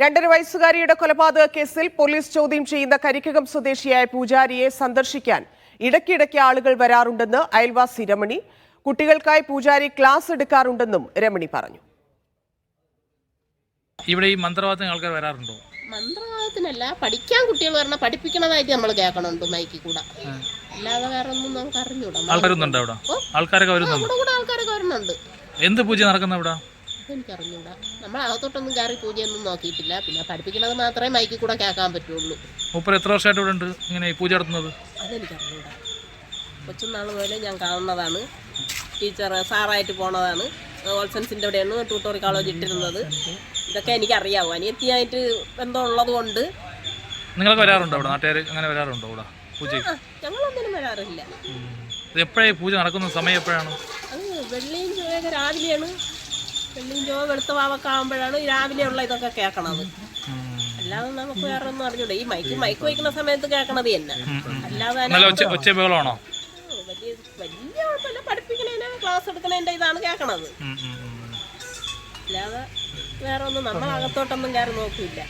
രണ്ടര വയസ്സുകാരിയുടെ കൊലപാതക കേസിൽ പോലീസ് ചോദ്യം ചെയ്യുന്ന കരിക്കകം സ്വദേശിയായ പൂജാരിയെ സന്ദർശിക്കാൻ ഇടയ്ക്കിടയ്ക്ക് ആളുകൾ വരാറുണ്ടെന്ന് അയൽവാസി രമണി. കുട്ടികൾക്കായി പൂജാരി ക്ലാസ് എടുക്കാറുണ്ടെന്നും രമണി പറഞ്ഞു. ഇവിടെ ഈ മന്ത്രവാദത്തിന് ആൾക്കാർ വരാറുണ്ടോ? മന്ത്രവാദത്തിനല്ല പഠിക്കാൻ കുട്ടികൾ വരണം പഠിപ്പിക്കണതായിട്ട് നമ്മൾ കേൾക്കണുണ്ട് മൈക്കിൽ കൂടെ. അല്ലാതെ വേറെ ഒന്നും നമുക്ക് അറിഞ്ഞൂടാ. ആൾക്കാർ അവിടെ? ആൾക്കാരൊക്കെ വരുന്നുണ്ട്? ആൾക്കാരൊക്കെ വരുന്നുണ്ട്. എന്ത് പൂജ നടക്കുന്ന ഇവിടെ അതെനിക്കറിഞ്ഞൂടാ നമ്മൾ അകത്തോട്ടൊന്നും കയറി പൂജയൊന്നും നോക്കിയിട്ടില്ല. പിന്നെ പഠിപ്പിക്കണത് മാത്രമേ മൈക്കിൽ കൂടെ കേൾക്കാൻ പറ്റുള്ളൂ. മൂപ്പർ എത്ര വർഷമായിട്ട് ഇവിടെ ഉണ്ട്? ഇങ്ങനെ പൂജ നടത്തുന്നത്? അതെനിക്കറിഞ്ഞൂടാ. കൊച്ചുനാൾ മുതലേ ഞാൻ കാണുന്നതാണ്. ടീച്ചർ സാറായിട്ട് പോണതാണ്. ഓൾസൻസിന്റെ അവിടെയാണ് ട്യൂട്ടോറിയൽ കോളേജ് ഇട്ടിരുന്നത്. ഇതൊക്കെ എനിക്കറിയാവൂ. അനിയത്തിയായിട്ട് ബന്ധമുള്ളത് കൊണ്ട്. നിങ്ങൾക്ക് വരാറുണ്ടോ ഇവിടെ നാട്ടുകാർ അങ്ങനെ വരാറുണ്ടോ ഇവിടെ ആ, ഞങ്ങളൊന്നിനും വരാറില്ല. ഇത് എപ്പോഴാണ് പൂജ നടക്കുന്ന സമയം എപ്പോഴാണ്? അത് വെള്ളിയും ചൊവ്വയൊക്കെ രാവിലെയാണ്. വെള്ളിയും ചോ വെളുത്ത ആകുമ്പോഴാണ് രാവിലെ രാവിലെയുള്ള ഇതൊക്കെ കേൾക്കണത് അല്ലാതെ നമുക്ക് വേറെ ഒന്നും അറിഞ്ഞൂടെ. ഈ മൈക്ക് മൈക്ക് വയ്ക്കുന്ന സമയത്ത് കേൾക്കണത് തന്നെ. അല്ലാതെ വലിയ വലിയ കുഴപ്പമില്ല. പഠിപ്പിക്കണേന് ക്ലാസ് എടുക്കണേന്റെ ഇതാണ് കേൾക്കണത്. അല്ലാതെ വേറെ ഒന്നും നമ്മളകത്തോട്ടൊന്നും കയറി നോക്കില്ല